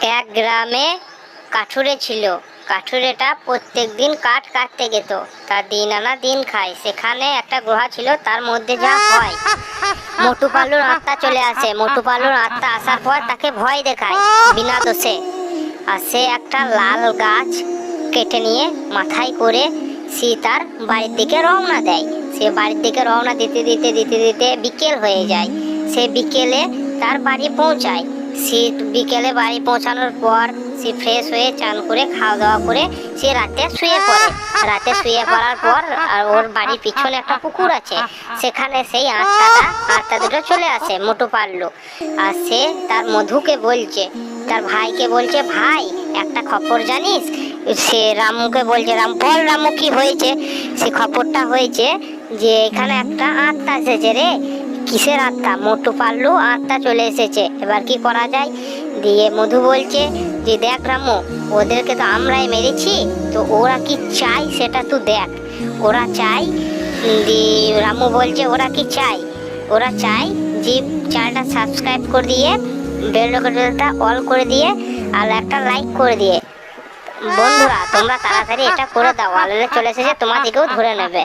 এক গ্রামে কাঠুরে ছিল। কাঠুরেটা প্রত্যেক দিন কাঠ কাটতে যেত। তার দিন আনা দিন খায়। সেখানে একটা গুহা ছিল, তার মধ্যে যা হয় মোটু পালুর আত্মা চলে আসে। মোটু পালুর আত্মা আসার পর তাকে ভয় দেখায় বিনা দোষে। আর সে একটা লাল গাছ কেটে নিয়ে মাথায় করে সে তার বাড়ির দিকে রওনা দেয়। সে বাড়ির দিকে রওনা দিতে দিতে দিতে দিতে বিকেল হয়ে যায়। সে বিকেলে তার বাড়ি পৌঁছায়। সে বিকেলে বাড়ি পৌঁছানোর পর সে ফ্রেশ হয়ে চান করে খাওয়া দাওয়া করে সে রাতে শুয়ে পড়ে। রাতে শুয়ে পড়ার পর আর ওর বাড়ির পিছনে একটা পুকুর আছে। সেখানে সেই আত্মাটা, আত্মা দুটো চলে আসে, মোটু পারল। আর সে তার মধুকে বলছে, তার ভাইকে বলছে, ভাই, একটা খবর জানিস? সে রামুকে বলছে, রাম, বল রামু কি হয়েছে? সে খবরটা হয়েছে যে, এখানে একটা আত্মা এসেছে রে। কিসের আত্মা? মোটু পারলু আত্মা চলে এসেছে। এবার কি করা যায়? দিয়ে মধু বলছে যে, দেখ রামু, ওদেরকে তো আমরাই মেরেছি, তো ওরা কি চাই সেটা তুই দেখ। ওরা চাই দিয়ে রামু বলছে, ওরা কি চাই ওরা চাই যে, চ্যানেলটা সাবস্ক্রাইব করে দিয়ে, বেল অল করে দিয়ে, আর একটা লাইক করে দিয়ে। বন্ধুরা, তোমরা তাড়াতাড়ি এটা করে দাও আলাদা চলে এসেছে তোমাদেরকেও ধরে নেবে।